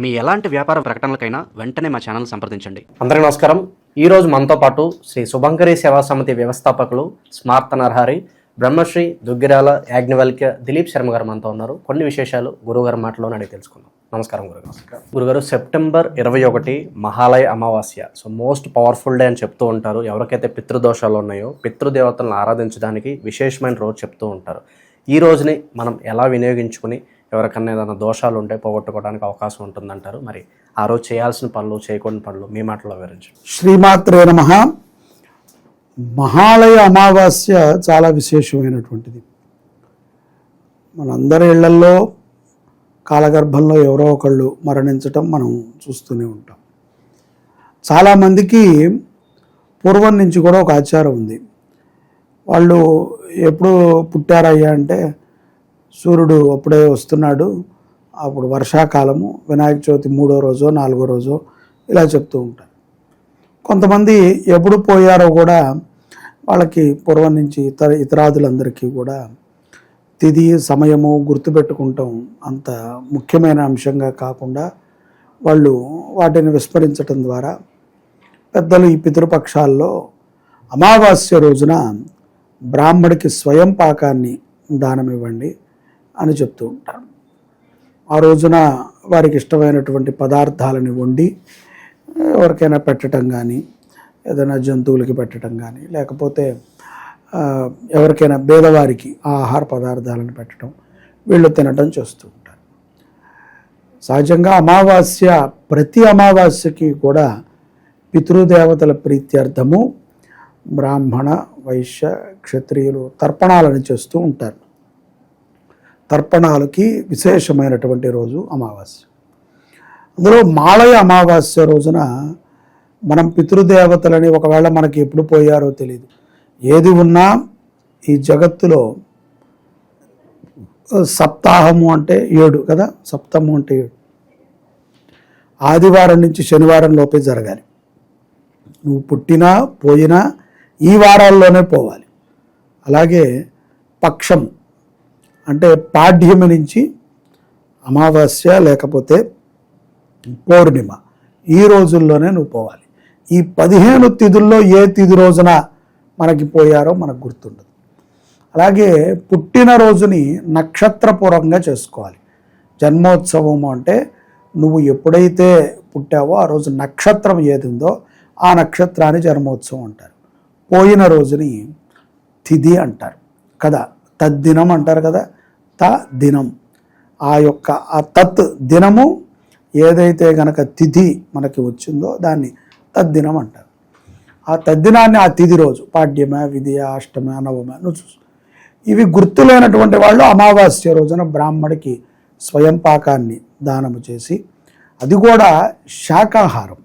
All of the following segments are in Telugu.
మీ ఎలాంటి వ్యాపార ప్రకటనలకైనా వెంటనే మా ఛానల్ సంప్రదించండి. అందరికీ నమస్కారం. ఈ రోజు మనతో పాటు శ్రీ శుభంకరి సేవా సమితి వ్యవస్థాపకులు స్మార్త నరహరి బ్రహ్మశ్రీ దుగ్గిరాల యాజ్ఞవల్క్య దిలీప్ శర్మ గారు మనతో ఉన్నారు. కొన్ని విశేషాలు గురుగారి మాటలోనే అడిగి తెలుసుకుందాం. నమస్కారం గురుగారు. గురుగారు సెప్టెంబర్ ఇరవై ఒకటి మహాలయ అమావాస్య. సో మోస్ట్ పవర్ఫుల్ డే అని చెప్తూ ఉంటారు. ఎవరికైతే పితృదోషాలు ఉన్నాయో పితృదేవతలను ఆరాధించడానికి విశేషమైన రోజు చెప్తూ ఉంటారు. ఈ రోజుని మనం ఎలా వినియోగించుకుని ఎవరికన్నా ఏదైనా దోషాలు ఉంటే పోగొట్టుకోవడానికి అవకాశం ఉంటుందంటారు. మరి ఆ రోజు చేయాల్సిన పనులు చేయకూడని పనులు మీ మాటలో వివరించండి. శ్రీమాత్రే నమ. మహాలయ అమావాస్య చాలా విశేషమైనటువంటిది. మనందరి ఇళ్ళల్లో కాలగర్భంలో ఎవరో ఒకళ్ళు మరణించటం మనం చూస్తూనే ఉంటాం. చాలామందికి పూర్వం నుంచి కూడా ఒక ఆచారం ఉంది. వాళ్ళు ఎప్పుడు పుట్టారయ్యా అంటే సూర్యుడు అప్పుడే వస్తున్నాడు. అప్పుడు వర్షాకాలము వినాయక చవితి మూడో రోజో నాలుగో రోజో ఇలా చెప్తూ ఉంటారు. కొంతమంది ఎప్పుడు పోయారో కూడా వాళ్ళకి పూర్వం నుంచి ఇతర ఇతరాదులందరికీ కూడా తిది సమయము గుర్తుపెట్టుకుంటాం అంత ముఖ్యమైన అంశంగా కాకుండా వాళ్ళు వాటిని విస్మరించటం ద్వారా పెద్దలు ఈ పితృపక్షాల్లో అమావాస్య రోజున బ్రాహ్మడికి స్వయం పాకాన్ని దానం ఇవ్వండి అని చెప్తూ ఉంటారు. ఆ రోజున వారికి ఇష్టమైనటువంటి పదార్థాలని వండి ఎవరికైనా పెట్టడం కానీ ఏదైనా జంతువులకి పెట్టడం కానీ లేకపోతే ఎవరికైనా పేదవారికి ఆహార పదార్థాలను పెట్టడం వీళ్ళు తినడం చేస్తూ ఉంటారు. సహజంగా అమావాస్య ప్రతి అమావాస్యకి కూడా పితృదేవతల ప్రీత్యర్థము బ్రాహ్మణ వైశ్య క్షత్రియులు తర్పణాలను చేస్తూ ఉంటారు. తర్పణాలకి విశేషమైనటువంటి రోజు అమావాస్య. అందులో మాలయ అమావాస్య రోజున మనం పితృదేవతలని ఒకవేళ మనకి ఎప్పుడు పోయారో తెలియదు ఏది ఉన్నా ఈ జగత్తులో సప్తాహము అంటే ఏడు కదా? సప్తము అంటే ఏడు. ఆదివారం నుంచి శనివారం లోపే జరగాలి. నువ్వు పుట్టినా పోయినా ఈ వారాల్లోనే పోవాలి. అలాగే పక్షం అంటే పాడ్యమి నుంచి అమావాస్య లేకపోతే పౌర్ణిమ. ఈ రోజుల్లోనే నువ్వు పోవాలి. ఈ పదిహేను తిథుల్లో ఏ తిథి రోజున మనకి పోయారో మనకు గుర్తుండదు. అలాగే పుట్టినరోజుని నక్షత్రపూర్వకంగా చేసుకోవాలి. జన్మోత్సవము అంటే నువ్వు ఎప్పుడైతే పుట్టావో ఆ రోజు నక్షత్రం ఏది ఉందో ఆ నక్షత్రాన్ని జన్మోత్సవం అంటారు. పోయిన రోజుని తిథి అంటారు. కదా? తద్దినం అంటారు కదా త దినం ఆ యొక్క ఆ తత్ దినము ఏదైతే గనక తిథి మనకి వచ్చిందో దాన్ని తద్దినం అంటారు. ఆ తద్దినాన్ని ఆ తిథి రోజు పాడ్యమ విధియ అష్టమ నవమ నువ్వు చూసు ఇవి గుర్తులేనటువంటి వాళ్ళు అమావాస్య రోజున బ్రాహ్మడికి స్వయం పాకాన్ని దానము చేసి అది కూడా శాకాహారం.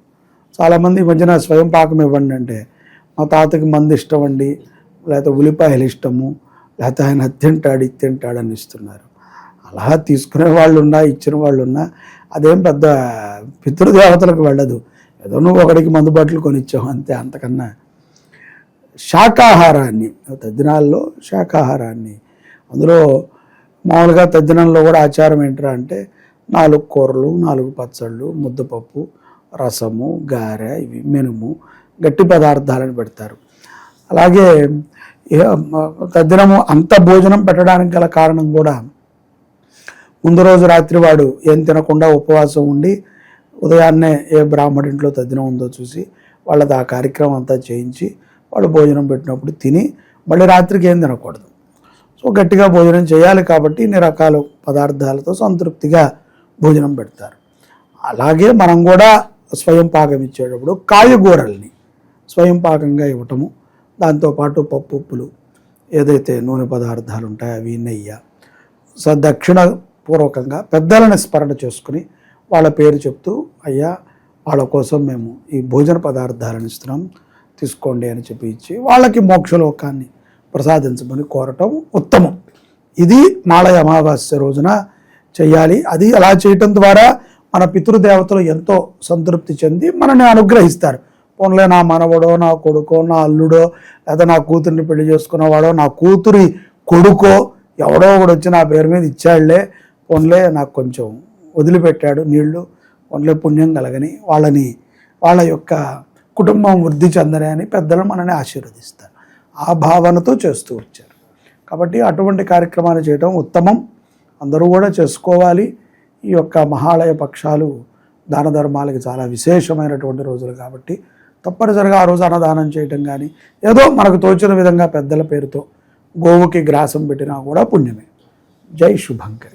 చాలామంది ఈ మధ్యన స్వయం పాకం ఇవ్వండి అంటే మా తాతకి మంది ఇష్టం అండి లేకపోతే ఉల్లిపాయలు ఇష్టము లేకపోతే ఆయన తింటాడు తింటాడు అని ఇస్తున్నారు. అలా తీసుకునే వాళ్ళు ఉన్నా ఇచ్చిన వాళ్ళు ఉన్నా అదేం పెద్ద పితృదేవతలకు వెళ్ళదు. ఏదో నువ్వు ఒకడికి మందుబాట్లు కొనిచ్చావు అంతే అంతకన్నా. శాకాహారాన్ని తద్దినాల్లో శాకాహారాన్ని. అందులో మామూలుగా తద్దినంలో కూడా ఆచారం ఏంట్రా అంటే నాలుగు కూరలు నాలుగు పచ్చళ్ళు ముద్దపప్పు రసము గారె ఇవి మినుము గట్టి పదార్థాలను పెడతారు. అలాగే తద్దినము అంత భోజనం పెట్టడానికి గల కారణం కూడా ముందు రోజు రాత్రి వాడు ఏం తినకుండా ఉపవాసం ఉండి ఉదయాన్నే ఏ బ్రాహ్మడింట్లో తద్దినం ఉందో చూసి వాళ్ళది ఆ కార్యక్రమం అంతా చేయించి వాళ్ళు భోజనం పెట్టినప్పుడు తిని మళ్ళీ రాత్రికి ఏం తినకూడదు. సో గట్టిగా భోజనం చేయాలి కాబట్టి ఇన్ని రకాల పదార్థాలతో సంతృప్తిగా భోజనం పెడతారు. అలాగే మనం కూడా స్వయం పాకం ఇచ్చేటప్పుడు కాయగూరల్ని స్వయం పాకంగా ఇవ్వటము దాంతోపాటు పప్పు ఉప్పులు ఏదైతే నూనె పదార్థాలు ఉంటాయో అవి నెయ్య. సో దక్షిణ పూర్వకంగా పెద్దలను స్మరణ చేసుకుని వాళ్ళ పేరు చెప్తూ అయ్యా వాళ్ళ కోసం మేము ఈ భోజన పదార్థాలను ఇస్తున్నాం తీసుకోండి అని చెప్పి ఇచ్చి వాళ్ళకి మోక్షలోకాన్ని ప్రసాదించమని కోరటం ఉత్తమం. ఇది నాళయ అమావాస్య రోజున చేయాలి అది అలా చేయటం ద్వారా మన పితృదేవతలు ఎంతో సంతృప్తి చెంది మనల్ని అనుగ్రహిస్తారు. పోన్లే నా మనవడో నా కొడుకో నా అల్లుడో లేదా నా కూతుర్ని పెళ్ళి చేసుకున్నవాడో నా కూతురి కొడుకో ఎవడో ఒకడు వచ్చి నా పేరు మీద ఇచ్చాడులే పోన్లే నాకు కొంచెం వదిలిపెట్టాడు నీళ్ళు పొన్లే పుణ్యం కలగని వాళ్ళని వాళ్ళ యొక్క కుటుంబం వృద్ధి చెందనే అని పెద్దలు మనని ఆశీర్వదిస్తారు. ఆ భావనతో చేస్తూ వచ్చారు. కాబట్టి అటువంటి కార్యక్రమాలు చేయడం ఉత్తమం. అందరూ కూడా చేసుకోవాలి. ఈ యొక్క మహాలయ పక్షాలు దాన ధర్మాలకి చాలా విశేషమైనటువంటి రోజులు కాబట్టి తప్పనిసరిగా ఆ రోజు అన్నదానం చేయటం కానీ ఏదో మనకు తోచిన విధంగా పెద్దల పేరుతో గోవుకి గ్రాసం పెట్టినా కూడా పుణ్యమే. జై శుభంకరి.